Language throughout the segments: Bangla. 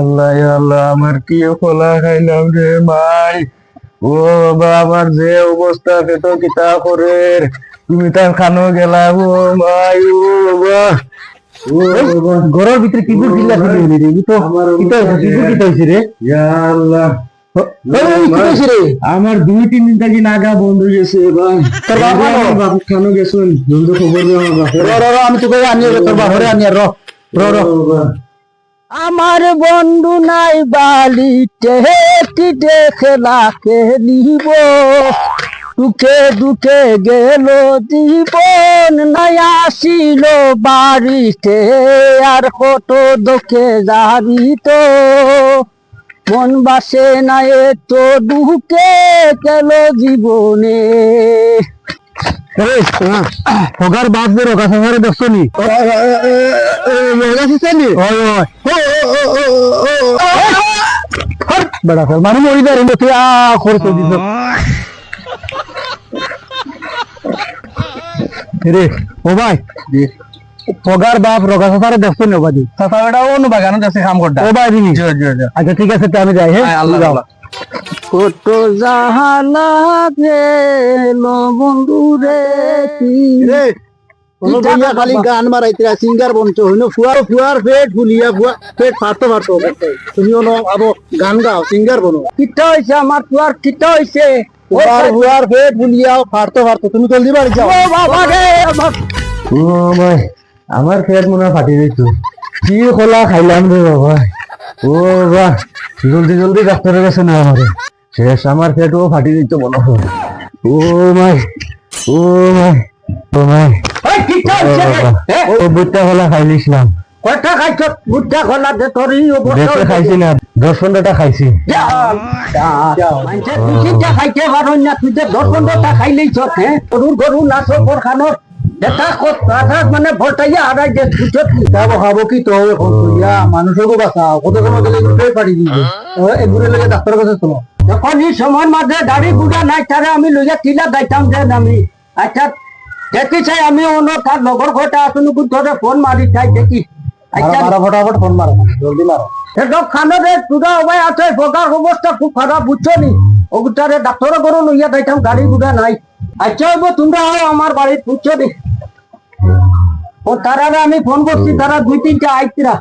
আল্লাহ আল্লাহ আমার কি খোলা খাইলাম রে মাই ও বাবা আমার যে অবস্থা পেত কিতা করে তুমি তার খানো গেলা ও মাই ও বাবা ঘরের ভিতরে কি দিলা রে? তো কি তো হইছে রে। ইয়া আল্লাহ। আমার দুই তিন দিন থেকে নাগা বন্ধ গেছে খানো? গেছেন। জলদি খবর আমি তোকে আনি তোর বাপরে আনি র। র র। আমার বন্ধু নাই বালি বালিতে টিটে খেলা খেলিব দুঃখে দুঃখে গেল জীবন, নাই আসিল বাড়িতে, আর কত দুঃখে যাবি তো মন বাসে নাই তো দুঃখে গেল জীবনে। হগার বাপ যে রগা সাহারে দেখছ নি? বড়া ফল মানে মরি দা রে তুই আ খরচ দিছ। রে ও ভাই পগার বাপ রগা সাহারে দেখছ নি বাদি অন্য বাগানে যাচ্ছে কাম করতে। ও ভাই আচ্ছা ঠিক আছে আমি যাই হ্যাঁ? আল্লাহ আল্লাহ। কত জাহালা গেল বন্ধু রে রে কোনো খালি গান মারাইতে সিঙ্গার বঞ্চ হইনো ফুয়ার ফুয়ার পেট ফুলিয়া ফুয়া পেট ফাটতে ফাটতে তুমি আবো গান গাও সিঙ্গার বনো। কিটা হইছে আমার তুয়ার কিটা হইছে? ও ফুয়ার ফুয়ার পেট ফুলিয়া ফাটতে ফাটতে তুমি জলদি বাড়ি যাও। বাবা রে ও ভাই আমার পেট মনে হয় ফাটি দিত কি খোলা খাইলাম রে বাবা। ও বাবা জলদি জলদি ডাক্তারের কাছে না আমারে। শেষ আমার পেটও ফাটি দিত মনে হয়। ও মাই ও মাই ও মাই। ও বুটটা খাইলিছিলাম। কয়টা খাইছ? বুদ্ধা খোলা দে তোর ই অবস্থা বেশি খাইছি। না দশ পনেরোটা খাইছি খাইতে পারো না তুই যে দশ পনেরোটা খাইলেই চট হ্যাঁ? গরুর গরু নাচো খানোর দেখা কথা মানে ভরটাইয়া হারাই যে তুই খাব খাব কি তো এখন তুইয়া মানুষকে বাঁচাও কত সময় গেলে এগুলোই পাড়ি দিবে এগুলো লেগে ডাক্তারের কাছে চলো। যখন এই সময় মাঝে দাড়ি নাই তারে আমি লইয়া তিলা যাইতাম যে আমি। আচ্ছা দেখি চাই আমি অন্য তার লগর ঘরটা আসুন ধরে ফোন মারি চাই দেখি। আচ্ছা। ফটাফট ফোন মারো জলদি মারো সেসব খানোরে তুরা ওবাই আছে ফোকার অবস্থা খুব খারাপ বুঝছ নি? ওগুটারে ডাক্তার করে লইয়া যাইতাম গাড়ি নাই। আচ্ছা তোমরা আমার বাড়ি বুঝছ নি? ও তারা আমি ফোন করছি তারা দুই তিনটা আইতিরা।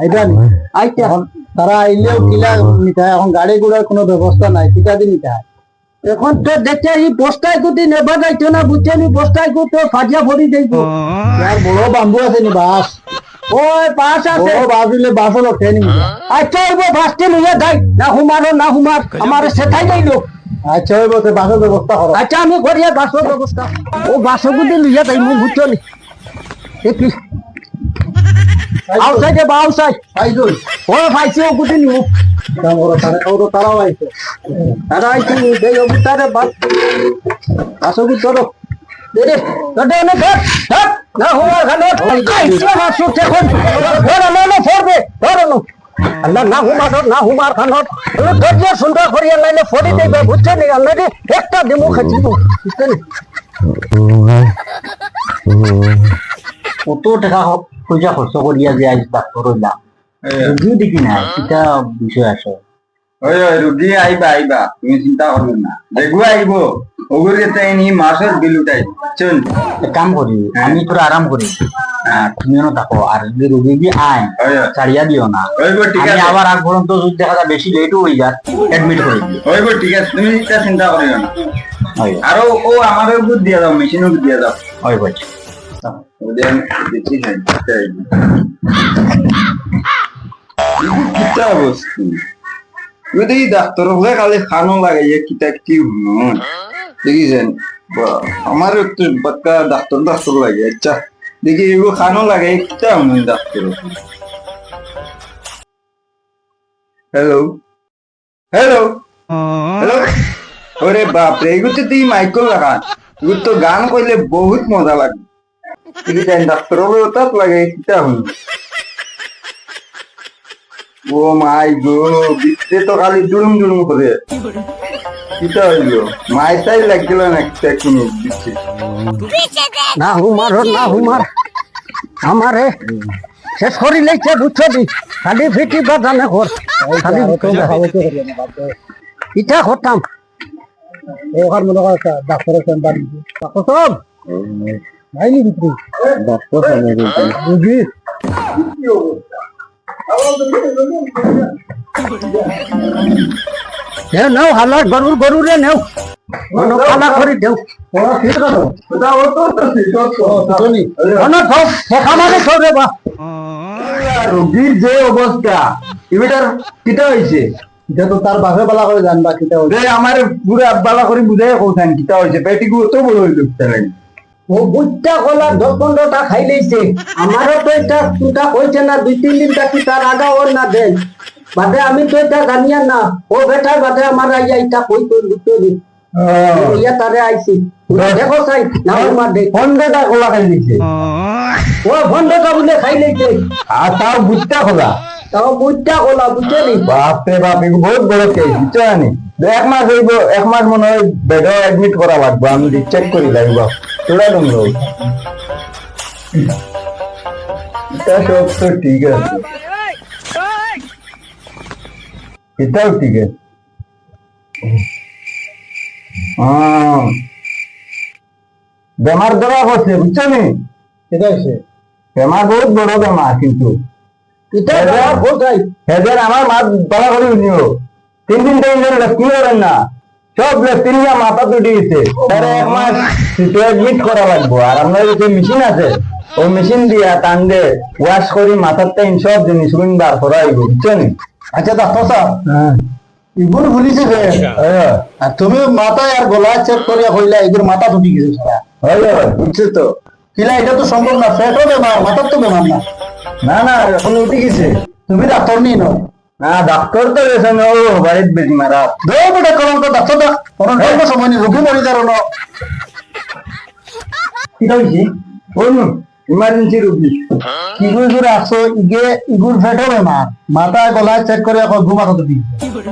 আইতা এখন তারা আইলেও কিলা নিতে এখন গাড়ি ঘোড়ার কোনো ব্যবস্থা নাই কিটা দিয়ে নিতে এখন তো দেখতে এই বস্তায় গুটি নেবা যাইতো না বুঝছে নি বস্তায় গু তো ফাজিয়া ভরি যাইব ইয়ার বড় বাম্বু আছে নি বাস। ওই পাশ আছে। বাস দিলে খেয়ে নিবে আচ্ছা হইব বাসতে লইয়া যাই। না হুমারো না হুমার আমার সেটাই যাইলো। আচ্ছা ওই বাসের ব্যবস্থা করো। আচ্ছা আমি করিয়া বাসর ব্যবস্থা। ও বাসর গুটি লইয়া যাই মু বুঝছ নি আউসাইডে বা আউসাইড পাইছুন ও পাইছি ও গুটি নিউ। দাম করো তারা ও তো তারাও আইছে। তারা আইছি দেই ও গুটারে বাস বাসর গুটি ধরো। দেরে তোটে অনেক ধর ধর না হুমার খানো আইছে বাসর এখন ধর না না ফরবে ধর না। আল্লাহ না হুমার না হুমার খানো ধৈর্য সুন্দর করিয়া লাইলে ফরি দেবে বুঝছ নি? আল্লাহ রে একটা দিমু খাচ্ছি নি? ও কত টাকা পয়সা খরচ করিয়া যে আজ ডাক্তার হইলাম রুগীও দেখি না এটা বিষয় আছে। ওই ওই রুগী আইবা আইবা তুমি চিন্তা করবে না। দেখব আইব ওগুলো চাইনি মাসের বিল উঠাই চল। কাম করি আমি তোরা আরাম করি। তুমিও থাকো আর যদি রুগী কি আয় ওই ওই, ছাড়িয়া দিও না। ঠিক আমি আবার আগ পর্যন্ত যদি দেখা যায় বেশি লেটও হয়ে যায় অ্যাডমিট করে ঠিক আছে। তুমি চিন্তা করিও না। হয় আরও ও আমারও দিয়ে দাও মেশিনও দিয়ে দাও। হয় বলছি ওদের আমি দেখি না কিতা বস্তু যদি ডাক্তার খালি খানো লাগাইয়া কিতা কি হুন দেখিছেন আমার একটু বাক্কা ডাক্তার ডাক্তার লাগে আচ্ছা দেখি এগুলো খানো লাগাই কিতা হুন ডাক্তার হ্যালো হ্যালো হ্যালো ওরে বাপরে এগুলো তুই মাইকল লাগা এগুলো তো গান করলে বহুত মজা লাগে ও মাই গো বিচ্ছে তো খালি দুরুম দুরুম করে কিটা হইল মাই তাই লাগছিল না একটা কোনো বিচ্ছে না হুমার না হুমার আমারে শেষ করি লেছে বুঝছ দি খালি ফিটি বা জানে কর খালি ইটা করতাম ওখান মনে কর ডাক্তারের চেম্বার ডাক্তার সব নাইনি ভিতরে ডাক্তার বুঝি নেও নেও হালার গরুর গরুরে নেও। মনো খালা করে দেও। মনো সব শেখা মানে সব রে বা। রোগীর যে অবস্থা এবার কিটা হয়েছে এটা তো তার বাপে বালা করে জানবা কিটা রে আমার পুরা বালা করে বুঝাই কোথায় কিটা হয়েছে পেটি তো বড় হয়ে গেছে ও বুঝটা কলা দশ পনেরোটা খাই লইছে। আমারও তো এটা চিন্তা হয়েছে না দুই তিন দিন থাকি তার আগা ওর না দেন বাদে আমি তো এটা জানিয়া না ও বেটার বাদে আমার আইয়া এটা কই কই লিখতে দি ইয়া তারে আইছি। দেখো সাই না মার দে পনেরোটা খোলা খাই দিচ্ছে ও। ভন্ডটা বলে খাই লইছে। আর তার বুঝটা খোলা তাও বুঝটা কলা বুঝছে নি? বাপরে বাপ এগুলো বহুত বড় কেস বুঝছ এক মাস হইব এক মাস মনে হয় বেডে অ্যাডমিট করা লাগবে আমি চেক করি লাগব সব তো ঠিক আছে। এটাও ঠিক আছে। আহ, বেমার ধরা করছে বুঝছ নি? ঠিক আছে বেমার বহুত বড় বেমার কিন্তু। আমার ভুল খাই হেদের আমার মা বলা করে নিও তিন দিন তিন দিন কি করেন না? সব তিনটা মাথা তুটি গেছে তারে এক মাস করা লাগবো। আর আপনার যে মেশিন আছে ওই মেশিন দিয়া টান দে ওয়াশ করি মাথার টাইম সব জিনিস উইন বার করা হইব বুঝছ আচ্ছা ডাক্তার হ্যাঁ। ইগুর ভুলিছে যে হ্যাঁ, আর তুমি মাথায় আর গলায় চেক করিয়া কইলা এগুর মাথা ঢুকি গেছে হয়, হয়, বুঝছ তো? কিলা এটা তো সম্ভব না পেটও বেমার মাথার তো বেমার না। না না এখন উঠে গেছে। তুমি ডাক্তার নি নয় না ডাক্তার তো গেছে ও বাড়ির বেশি মারা দে বেটা কলঙ্ক ডাক্তার দা কোন জন্ম সময় রোগী মরি যার না। কি হয়েছে বলুন ইমার্জেন্সি রুগী। কি করে আসো? ইগে ইগুর পেটও বেমার মাথায় গলায় চেক করিয়া কই ঘুমা কত দিন।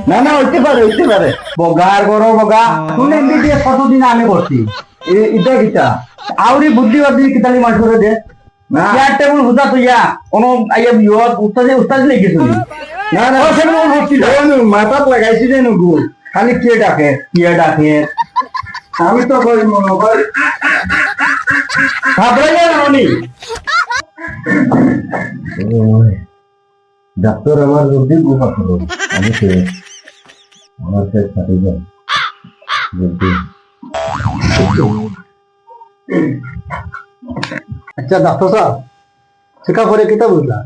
না না হইতে পারে হইতে পারে। বগার বড় বগা কোন এমবিবিএস কতদিন আমি করছি এটা কিটা? আউরি বুদ্ধি বাদ্ধি কিতালি মাস করে দে। না চেয়ার টেবিল হুদা তুইয়া। কোন আইয়া বিয়ত উস্তাদে উস্তাদ লেগে তুই না না মাথাত লাগাইছি যে নুকু খালি কে ডাকে? কে ডাকে? আমি তো কই মনে কর? না উনি ডাক্তার আমার রোগী গুহা করো আমি সে আমার সে সাথে যাই রোগী। আচ্ছা ডাক্তার সাহেব চেক করে কিতা বুঝলা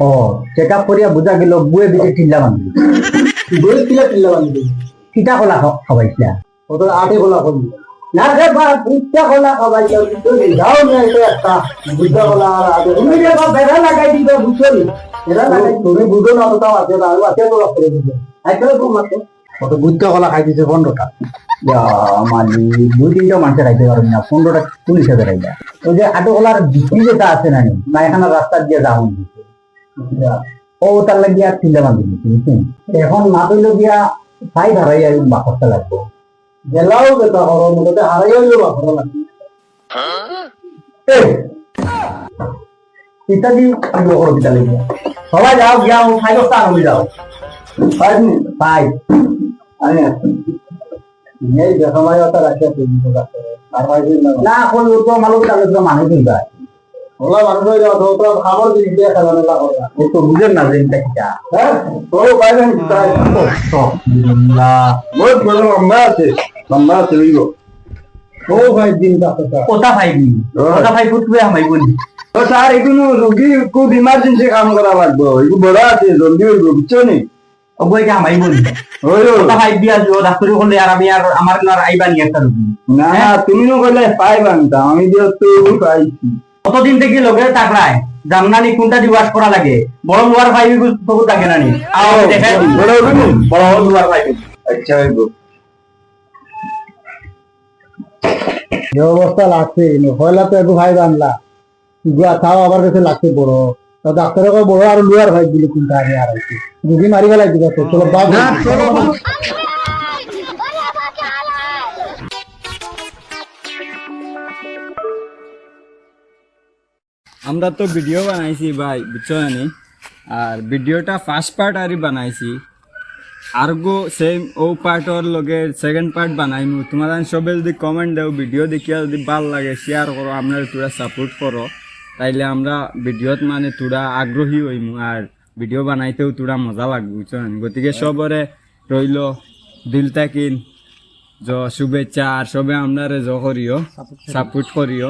ও চেক আপ করিয়া বুঝা গেল বুয়ে দিকে টিল্লা বান্ধি বই কিলা কিলা বান্ধি কিটা কলা খাবাইছিলা। আটে গলা করবি না রে বা বুঝটা গলা খাবাই যাও তুমি যাও না এটা একটা বুঝটা গলা আর আটে তুমি যে বা বেড়া লাগাই দিবে বেড়া লাগাই তুমি বুঝো না তো তাও আছে আর আছে তো করে দিবে। আইতে তো কত বুঝটা গলা খাই দিছে পনেরোটা। মালি দুই তিনটা মানুষের আইতে পারবেন না পনেরোটা পুলিশ আইলা। ওই যে আটো কলার বিক্রি যেটা আছে না না এখানে রাস্তা দিয়ে যাওয়া ও তার লাগিয়া টিল্লা বান্ধি বুঝছেন? এখন না তৈল দিয়া সাই ধরাই আর বাকরটা লাগবো। গেলাও বেটা হরো মধ্যে হারাইও যাবা হরো লাগবে। ইত্যাদি করো লাগিয়া সবাই যাও যাও ফাইভ স্টার হয়ে যাও ফাইভ ফাইভ আমি আসছি এই ভাই দিন না কোন মানুষ মানুষ যায় ওলা মানুষ হয়ে যাও তো তো খাবার দিন দিয়ে খাবার না করবা ও তো বুঝেন না যে এটা হ্যাঁ তো বাইরে বহুত বড় লম্বা আছে। লম্বা আছে লইব ও ভাই দিন ডাক্তার সাহেব কোথা কোথা পাই ফুটবে আমাই বলি ও স্যার এগুলো রোগী খুব ইমার্জেন্সি কাম করা লাগবে। এগুলো বড় আছে জলদি হইব বুঝছ নি? আমাই বলি। কোথা দিয়া যো ডাক্তারি করলে আর আমি আর আমার আর আইবা নি একটা রোগী না তুমি কইলে পাইবা আমি দিয়ে তো পাইছি। কতদিন থেকে লগে তাকরায় জামনানি কোনটা দি ওয়াশ করা লাগে? বড় লোয়ার পাইবি তো থাকে না নি? বড় লোয়ার পাইবি আচ্ছা হইব যে অবস্থা লাগছে হইলা তো একটু ভাই বানলা গুয়া তাও আবার কাছে লাগছে বড়। তো ডাক্তারে কয় বড় আর লুয়ার ভাই দিলে কোনটা আগে আর আছে রুগী মারি গেলাই দিবা তো চলো বাপ আমরা তো ভিডিও বানাইছি ভাই বুঝছ জানি? আর ভিডিওটা ফার্স্ট পার্ট আরই বানাইছি। আর গো সেম ও পার্টর লগে সেকেন্ড পার্ট বানাইমু। তোমার সবে যদি কমেন্ট দেও ভিডিও দেখিয়া যদি ভালো লাগে শেয়ার করো আমরা তোরা সাপোর্ট করো। তাইলে আমরা ভিডিওত মানে তোরা আগ্রহী হইমু আর ভিডিও বানাইতেও তোরা মজা লাগবে বুঝছ? গতিকে সবরে রইল দিল তাকিন জ শুভেচ্ছা আর সবে আমরা জ করিও সাপোর্ট করিও।